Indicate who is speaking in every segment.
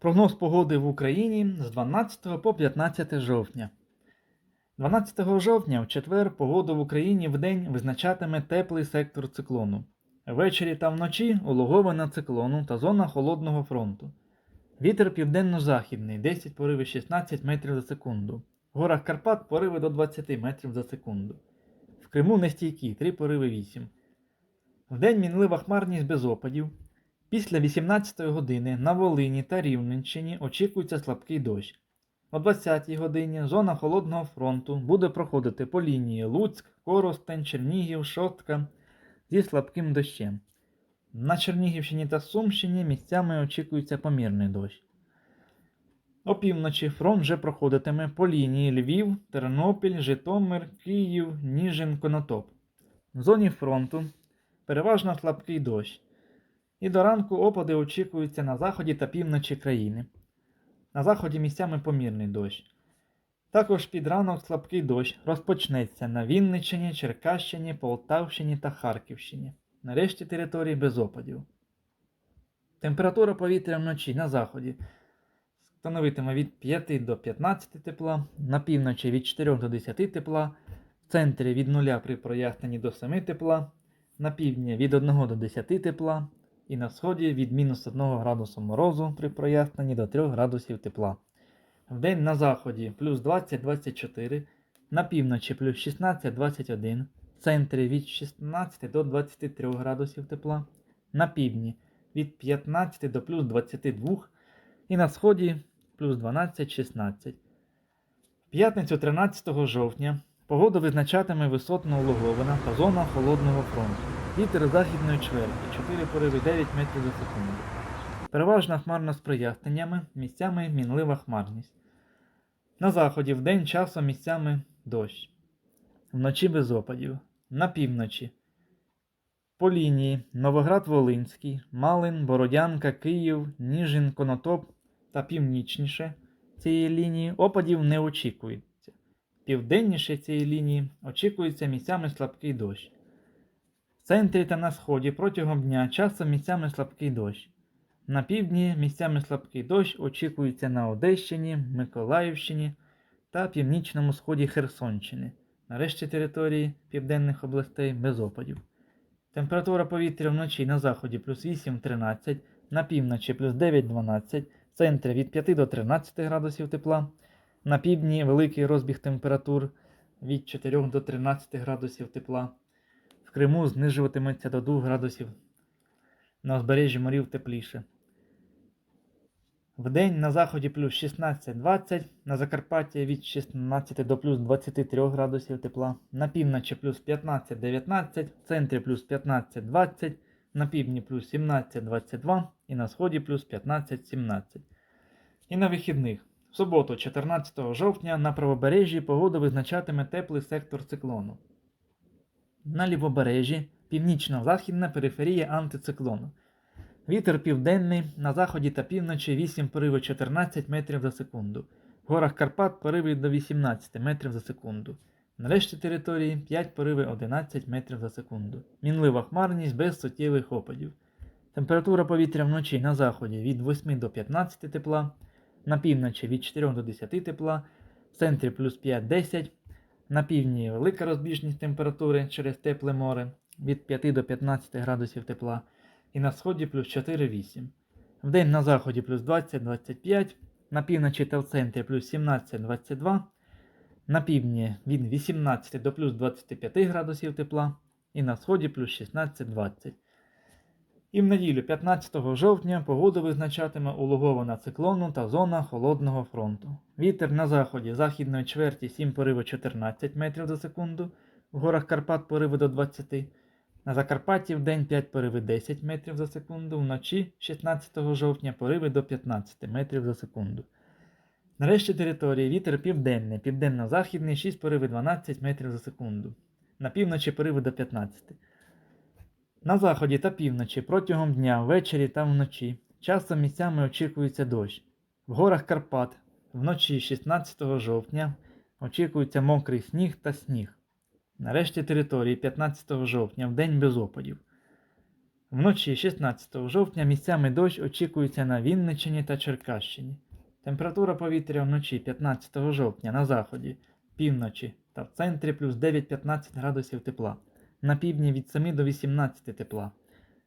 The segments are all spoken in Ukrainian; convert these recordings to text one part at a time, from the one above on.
Speaker 1: Прогноз погоди в Україні з 12 по 15 жовтня. 12 жовтня в четвер погоду в Україні вдень визначатиме теплий сектор циклону. Ввечері та вночі улоговина циклону та зона холодного фронту. Вітер південно-західний 10 пориви 16 метрів за секунду. В горах Карпат пориви до 20 метрів за секунду. В Криму нестійкі 3 пориви 8. Вдень мінлива хмарність без опадів. Після 18 години на Волині та Рівненщині очікується слабкий дощ. О 20-й годині зона холодного фронту буде проходити по лінії Луцьк, Коростень, Чернігів, Шостка зі слабким дощем. На Чернігівщині та Сумщині місцями очікується помірний дощ. Опівночі фронт вже проходитиме по лінії Львів, Тернопіль, Житомир, Київ, Ніжин, Конотоп. В зоні фронту переважно слабкий дощ. І до ранку опади очікуються на заході та півночі країни. На заході місцями помірний дощ. Також під ранок слабкий дощ розпочнеться на Вінниччині, Черкащині, Полтавщині та Харківщині. На решті території без опадів. Температура повітря вночі на заході становитиме від 5 до 15 тепла, на півночі від 4 до 10 тепла, в центрі від 0 при проясненні до 7 тепла, на півдні від 1 до 10 тепла, і на сході від мінус 1 градусу морозу при проясненні до 3 градусів тепла. Вдень на заході плюс 20-24, на півночі плюс 16-21, в центрі від 16 до 23 градусів тепла, на півдні від 15 до плюс 22 і на сході плюс 12-16. В п'ятницю 13 жовтня погоду визначатиме висотно улоговина та зона холодного фронту. Вітер західної чверті 4 пориви 9 метрів за секунду. Переважна хмарна з проясненнями, місцями мінлива хмарність. На заході вдень часом місцями дощ. Вночі без опадів. На півночі. По лінії Новоград-Волинський, Малин, Бородянка, Київ, Ніжин, Конотоп та північніше цієї лінії опадів не очікується. Південніше цієї лінії очікується місцями слабкий дощ. В центрі та на сході протягом дня часом місцями слабкий дощ. На півдні місцями слабкий дощ очікується на Одещині, Миколаївщині та північному сході Херсонщини. На решті території південних областей без опадів. Температура повітря вночі на заході плюс 8-13, на півночі плюс 9-12, в центрі від 5 до 13 градусів тепла, на півдні великий розбіг температур від 4 до 13 градусів тепла. В Криму знижуватиметься до 2 градусів. На узбережжі морів тепліше. Вдень на заході плюс 16-20, на Закарпатті від 16 до плюс 23 градусів тепла, на півночі плюс 15-19, в центрі плюс 15-20, на півдні плюс 17-22 і на сході плюс 15-17. І на вихідних. В суботу, 14 жовтня, на правобережжі погоду визначатиме теплий сектор циклону. На лівобережжі північно-західна периферія антициклону. Вітер південний, на заході та півночі 8 пориви 14 метрів за секунду. В горах Карпат пориви до 18 метрів за секунду. На решті території 5 пориви 11 метрів за секунду. Мінлива хмарність без суттєвих опадів. Температура повітря вночі на заході від 8 до 15 тепла, на півночі від 4 до 10 тепла, в центрі плюс 5-10, на півдні велика розбіжність температури через тепле море від 5 до 15 градусів тепла і на сході плюс 4-8. Вдень на заході плюс 20-25, на півночі та в центрі плюс 17-22, на півдні від 18 до плюс 25 градусів тепла і на сході плюс 16-20. І в неділю 15 жовтня погоду визначатиме улогована циклону та зона холодного фронту. Вітер на заході західної чверті 7 пориви 14 метрів за секунду, в горах Карпат пориви до 20 на Закарпатті в день 5 пориви 10 метрів за секунду, вночі 16 жовтня пориви до 15 метрів за секунду. Нарешті території вітер південний, південно-західний 6 пориви 12 метрів за секунду. На півночі пориви до 15. На заході та півночі протягом дня, ввечері та вночі. Часом місцями очікується дощ. В горах Карпат вночі 16 жовтня очікується мокрий сніг та сніг. Нарешті території 15 жовтня в день без опадів. Вночі 16 жовтня місцями дощ очікується на Вінниччині та Черкащині. Температура повітря вночі 15 жовтня на заході, півночі та в центрі плюс 9-15 градусів тепла, на півдні від 7 до 18 тепла.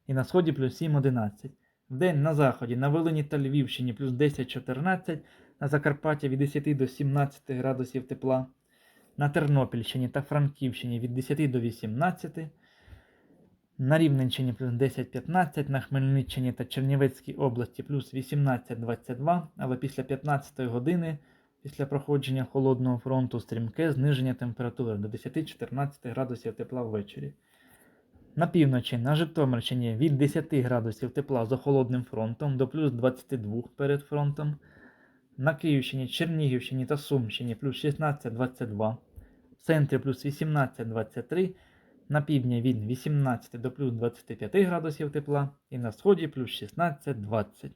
Speaker 1: І на сході плюс 7-11. Вдень на заході на Волині та Львівщині плюс 10-14, на Закарпатті від 10 до 17 градусів тепла, на Тернопільщині та Франківщині від 10 до 18, на Рівненщині плюс 10-15, на Хмельниччині та Чернівецькій області плюс 18-22, але після 15 години, після проходження холодного фронту, стрімке зниження температури до 10-14 градусів тепла ввечері. На півночі на Житомирщині від 10 градусів тепла за холодним фронтом до плюс 22 перед фронтом. На Київщині, Чернігівщині та Сумщині плюс 16-22, в центрі плюс 18-23, на півдні від 18 до плюс 25 градусів тепла і на сході плюс 16-20.